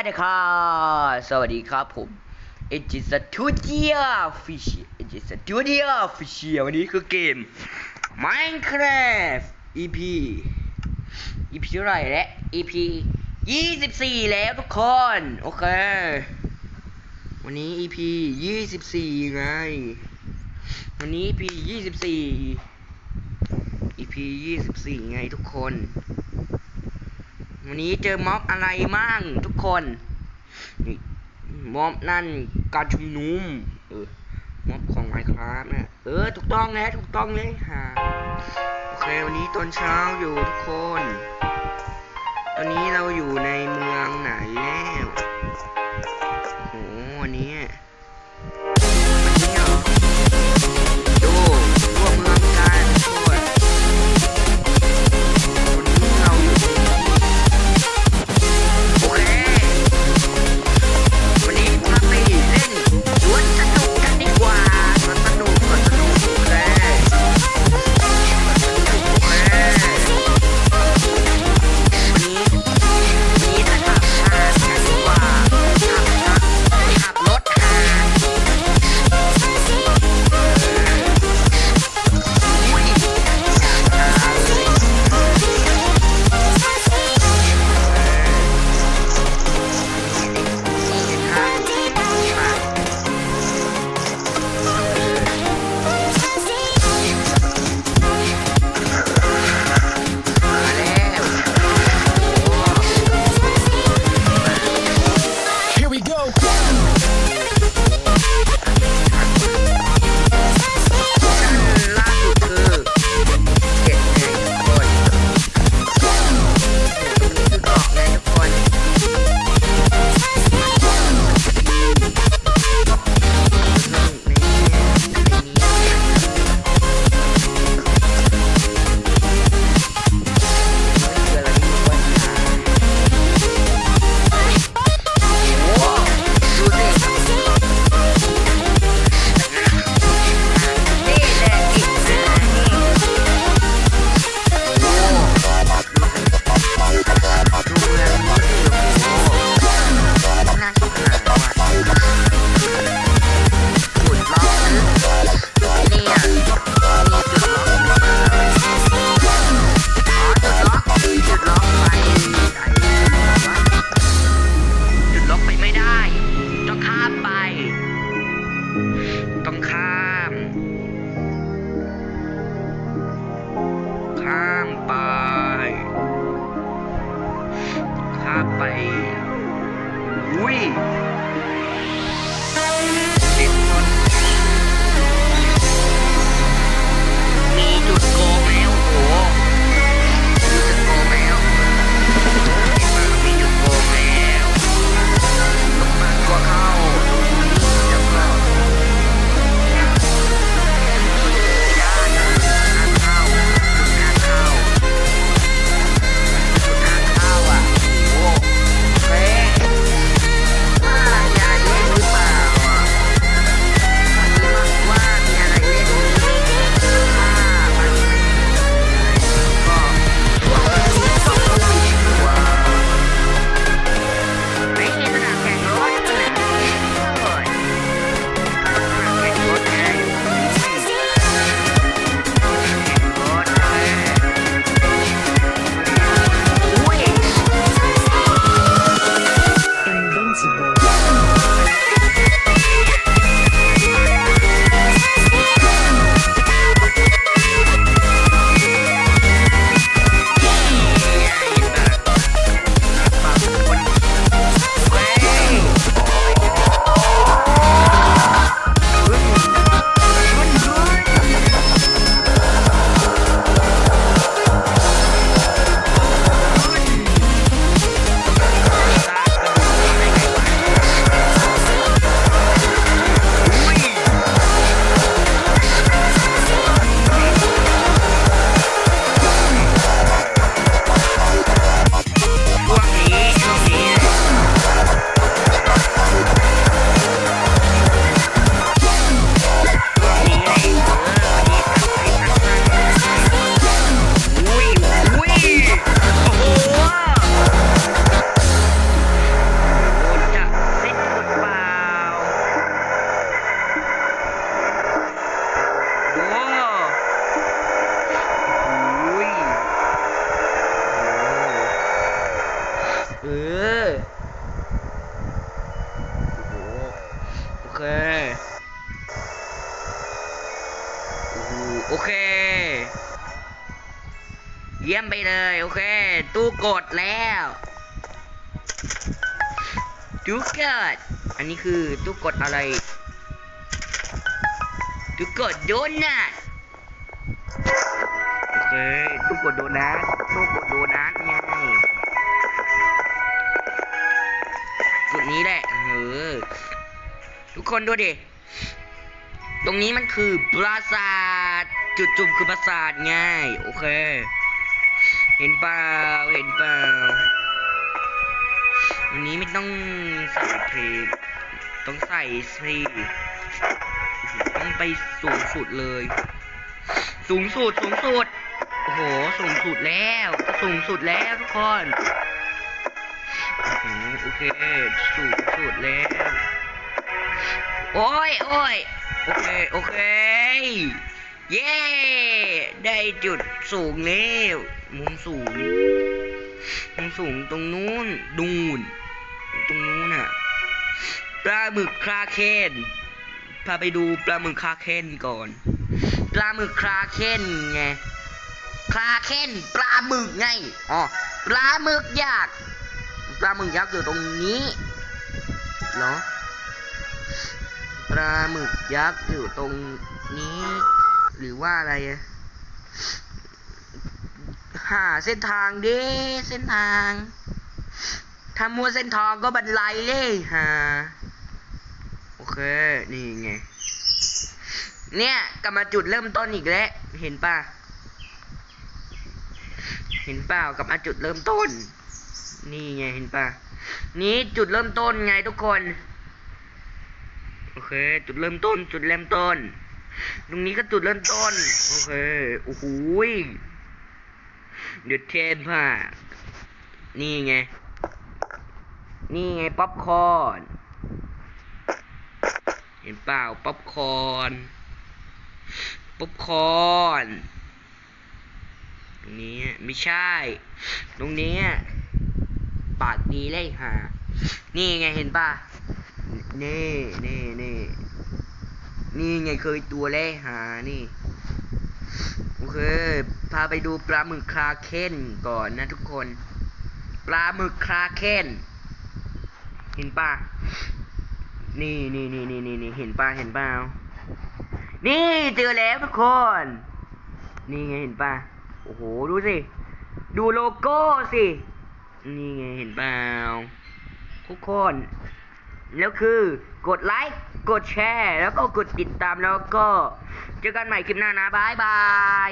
วัสดีครับ สวัสดีครับผม e g i Studio Fish e g Studio Fish วันนี้คือเกม Minecraft EP EP เท่าไหร่แล้ว EP 24แล้วทุกคน โอเค วันนี้ EP 24ไง วันนี้ EP 24 EP 24ไงทุกคน วันนี้เจอม็อบอะไรมั่งทุกคนม็อบนั่นการชุมนุมเออม็อบของไมค์ครับนะเออถูกต้องแล้วถูกต้องเลยฮะโอเควันนี้ตอนเช้าอยู่ทุกคน ตอนนี้เราอยู่ในเมืองไหนแล้ว โอเค เยี่ยมไปเลย โอเค ตู้กดแล้วตู้กด อันนี้คือตู้กดอะไรตู้กดโดนัทโอเคตู้กดโดนัทตู้กดโดนัทไงจุดนี้แหละเออทุกคนดูดิ ตรงนี้มันคือปราสาท จุดจุ่มคือปราสาทไงโอเค เห็นเปล่าเห็นเปล่าวันนี้ไม่ต้องใส่เพลงต้องใส่เพลงต้องไปสูงสุดเลย สูงสุดสูงสุดโอ้โหสูงสุดแล้วสูงสุดแล้วทุกคนโอเคสูงสุดแล้วโอ้ยโอ้ยโอเค โอเค เย้ ได้จุดสูงแล้วมุมสูง มุมสูงตรงนู้นดูนตรงนู้นน่ะปลาหมึกคราเคนพาไปดูปลาหมึกคราเคนก่อน ปลาหมึกคราเคนไงคราเคนปลาหมึกไงอ๋อปลาหมึกยักษ์ปลาหมึกยักษ์อยู่ตรงนี้เหรอปลาหมึกยักษ์อยู่ตรงนี้ หรือว่าอะไรหาเส้นทางดิเส้นทางถ้ามัวเส้นทางก็บันไลเลยฮะโอเค นี่ไง เนี่ยกลับมาจุดเริ่มต้นอีกแล้ว เห็นป่ะ เห็นเปล่ากลับมาจุดเริ่มต้น นี่ไงเห็นป่ะ นี้จุดเริ่มต้นไงทุกคน โอเค จุดเริ่มต้น จุดเริ่มต้น ตรงนี้ก็จุดเริ่มต้น โอเค โอ้โหเดือดเทนผ่านี่ไง นี่ไง ป๊อปคอร์น เห็นเปล่า ป๊อปคอร์น ป๊อปคอร์น ตรงนี้ไม่ใช่ ตรงนี้ ปากดีเลยฮะนี่ไงเห็นป่ะ นี่นี่นี่ นี่ไงเคยตัวแรกหานี่ โอเค พาไปดูปลาหมึกคราเคนก่อนนะทุกคน ปลาหมึกคราเคนเห็นป่ะนี่นี่นี่นี่นี่นี่เห็นป่ะเห็นเปล่านี่เจอแล้วทุกคน นี่ไงเห็นป่ะโอ้โหดูสิ ดูโลโก้สิ นี่ไงเห็นเปล่าทุกคน แล้วคือกดไลค์กดแชร์ แล้วก็กดติดตามแล้วก็ เจอกันใหม่คลิปหน้านะบายบาย